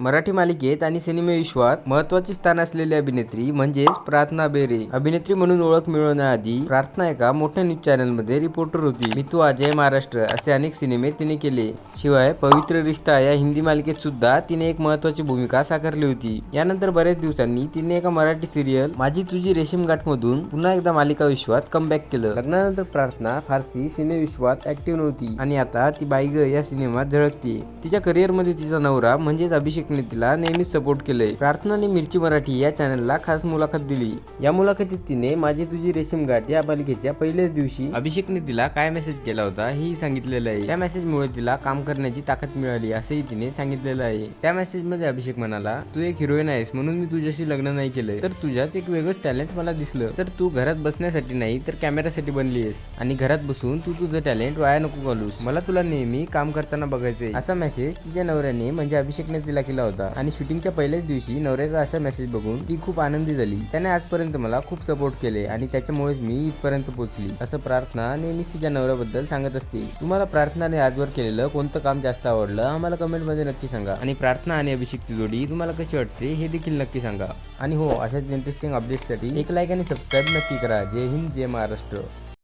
मराठी मालिकेत आणि सिनेमा विश्वात महत्त्वाचे स्थान असलेली अभिनेत्री म्हणजेच प्रार्थना बेरे. अभिनेत्री म्हणून ओळख मिळवण्याआधी प्रार्थना एका मोठ्या न्यूज चॅनलमध्ये रिपोर्टर होती. मी तू अजय महाराष्ट्र असे अनेक सिनेमे तिने केले. शिवाय पवित्र रिश्ता या हिंदी मालिकेत सुद्धा तिने एक महत्वाची भूमिका साकारली होती. यानंतर बऱ्याच दिवसांनी तिने एका मराठी सिरियल माझी तुझी रेशीम गाठ मधून पुन्हा एकदा मालिका विश्वात कमबॅक केलं. लग्नानंतर प्रार्थना फारसी सिनेविश्वात ऍक्टिव्ह नव्हती. आणि आता ती बाईग या सिनेमात झळकते. तिच्या करिअरमध्ये तिचा नवरा म्हणजेच अभिषेक अभिषेकने तिला सपोर्ट केलंय. प्रार्थनाने मिरची मराठी या चॅनलला खास मुलाखत दिली. या मुलाखतीत तिने माझी तुझी रेशीम गाठ या मालिकेच्या पहिल्याच दिवशी अभिषेकने तिला काय मेसेज केला होता हेही सांगितलेलं आहे. त्या मेसेजमुळे तिला काम करण्याची ताकद मिळाली असंही तिने सांगितलेलं आहे. त्या मेसेजमध्ये अभिषेक म्हणाला तू एक हिरोईन आहेस म्हणून मी तुझ्याशी लग्न नाही केलंय. तर तुझ्यात एक वेगळंच टॅलेंट मला दिसलं. तर तू घरात बसण्यासाठी नाही तर कॅमेरासाठी बनली आहेस. आणि घरात बसून तू तुझं टॅलेंट वाया नको घालूस. मला तुला नेहमी काम करताना बघायचंय. असा मेसेज तिच्या नवऱ्याने म्हणजे अभिषेकने तिला केला होता. आणि शूटिंगच्या पहिल्याच दिवशी नवऱ्याचा असा मेसेज बघून ती खूप आनंदी झाली. त्याने आजपर्यंत मला खूप सपोर्ट केले आणि त्याच्यामुळेच मी इथपर्यंत पोहोचली. असं प्रार्थना नेहमीच तिच्या नवऱ्याबद्दल सांगत असते. तुम्हाला प्रार्थनाने आजवर केलेलं कोणतं काम जास्त आवडलं? आम्हाला कमेंटमध्ये नक्की सांगा. आणि प्रार्थना आणि अभिषेकची जोडी तुम्हाला कशी वाटते हे देखील नक्की सांगा. आणि हो अशाच इंटरेस्टिंग अपडेटसाठी एक लाईक आणि सबस्क्राईब नक्की करा. जय हिंद जय महाराष्ट्र.